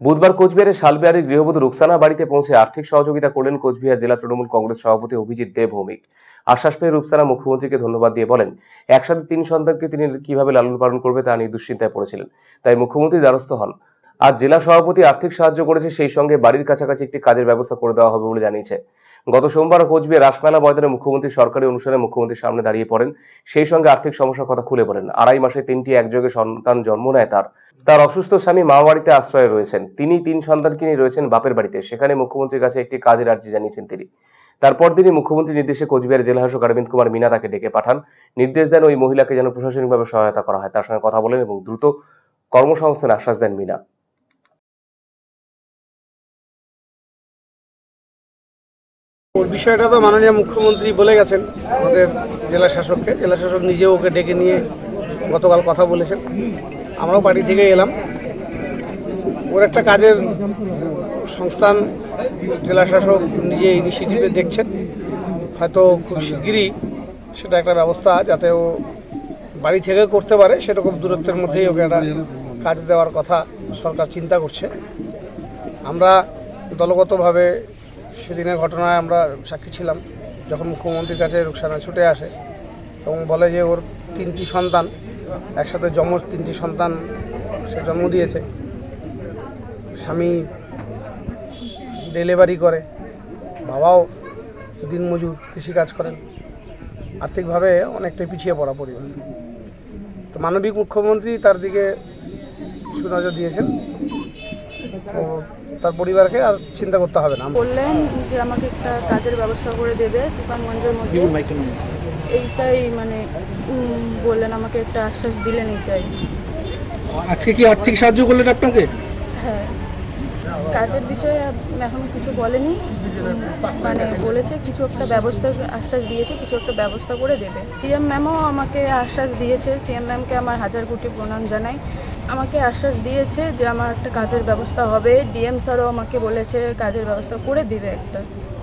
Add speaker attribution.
Speaker 1: বুধবার কোচবিহারের শালবিহারের গৃহবধূ রুকসানা বাড়িতে পৌঁছে আর্থিক সহযোগিতা করলেন কোচবিহার জেলা তৃণমূল কংগ্রেস সভাপতি অভিজিৎ দেব ভৌমিক। আশ্বাস পেয়ে রুকসানা মুখ্যমন্ত্রীকে ধন্যবাদ দিয়ে বলেন, একসাথে তিন সন্তানকে তিনি কীভাবে লালন পালন করবে তা নিয়ে দুশ্চিন্তায় পড়েছিলেন। তাই মুখ্যমন্ত্রী দ্বারস্থ হন। আজ জেলা সভাপতি আর্থিক সাহায্য করেছে, সেই সঙ্গে বাড়ির কাছাকাছি একটি কাজের ব্যবস্থা করে দেওয়া হবে বলে জানিয়েছে। গত সোমবার কোচবিহার রাসমেলা ময়দানে মুখ্যমন্ত্রী সরকারি অনুষ্ঠানে মুখ্যমন্ত্রীর সামনে দাঁড়িয়ে পড়েন। সেই সঙ্গে আর্থিক সমস্যার কথা খুলে বলেন। আড়াই মাসে তিনটি একযোগে সন্তান জন্ম নেয় তার। তার অসুস্থ স্বামী মা বাড়িতে আশ্রয়ে রয়েছেন। তিনি তিন সন্তানকে নিয়ে রয়েছেন বাপের বাড়িতে। সেখানে মুখ্যমন্ত্রীর কাছে একটি কাজের আর্জি জানিয়েছেন তিনি। তারপর দিনই মুখ্যমন্ত্রীর নির্দেশে কোচবিহার জেলা শাসক অরবিন্দ কুমার মিনা তাকে ডেকে পাঠান। নির্দেশ দেন ওই মহিলাকে যেন প্রশাসনিকভাবে সহায়তা করা হয়। তার সঙ্গে কথা বলেন এবং দ্রুত কর্মসংস্থানের আশ্বাস দেন মিনা।
Speaker 2: ওর বিষয়টা তো মাননীয় মুখ্যমন্ত্রী বলে গেছেন, আমাদের জেলা শাসককে। জেলা শাসক নিজেও ওকে ডেকে নিয়ে গতকাল কথা বলেছেন। আমরাও বাড়ি থেকে এলাম। ওর একটা কাজের সংস্থান জেলা শাসক নিজে ইনিশিয়েটিভে দেখছেন। হয়তো খুব শিগগিরই সেটা একটা ব্যবস্থা যাতে ও বাড়ি থেকে করতে পারে, সেরকম দূরত্বের মধ্যেই ওকে একটা কাজ দেওয়ার কথা সরকার চিন্তা করছে। আমরা দলগতভাবে সেদিনের ঘটনায় আমরা সাক্ষী ছিলাম, যখন মুখ্যমন্ত্রীর কাছে রুকসানা ছুটে আসে এবং বলে যে ওর তিনটি সন্তান, একসাথে যমজ তিনটি সন্তান সে জন্ম দিয়েছে। স্বামী ডেলিভারি করে, বাবাও দিনমজুর কৃষিকাজ করেন, আর্থিকভাবে অনেকটাই পিছিয়ে পড়া পরিবার। তো মানবিক মুখ্যমন্ত্রী তার দিকে সুনজর দিয়েছেন। তো তার পরিবারকে আর চিন্তা করতে হবে না।
Speaker 3: বললেন যে আমাকে একটা কাজের ব্যবস্থা করে দেবে তুফানগঞ্জের মধ্যে। এইটাই মানে বললেন আমাকে একটা আশ্বাস দিলেন এইটাই।
Speaker 4: আজকে কি আর্থিক সাহায্য করলেন আপনাকে?
Speaker 3: হ্যাঁ। কাজের বিষয়ে এখন কিছু বলেনি। মানে বলেছে কিছু একটা ব্যবস্থা আশ্বাস দিয়েছে কিছু একটা ব্যবস্থা করে দেবে। সিএম ম্যামও আমাকে আশ্বাস দিয়েছে। সিএম ম্যামকে আমার হাজার কোটি প্রণাম জানাই। আমাকে আশ্বাস দিয়েছে যে আমার একটা কাজের ব্যবস্থা হবে। ডিএম স্যারও আমাকে বলেছে কাজের ব্যবস্থা করে দিবে একটা।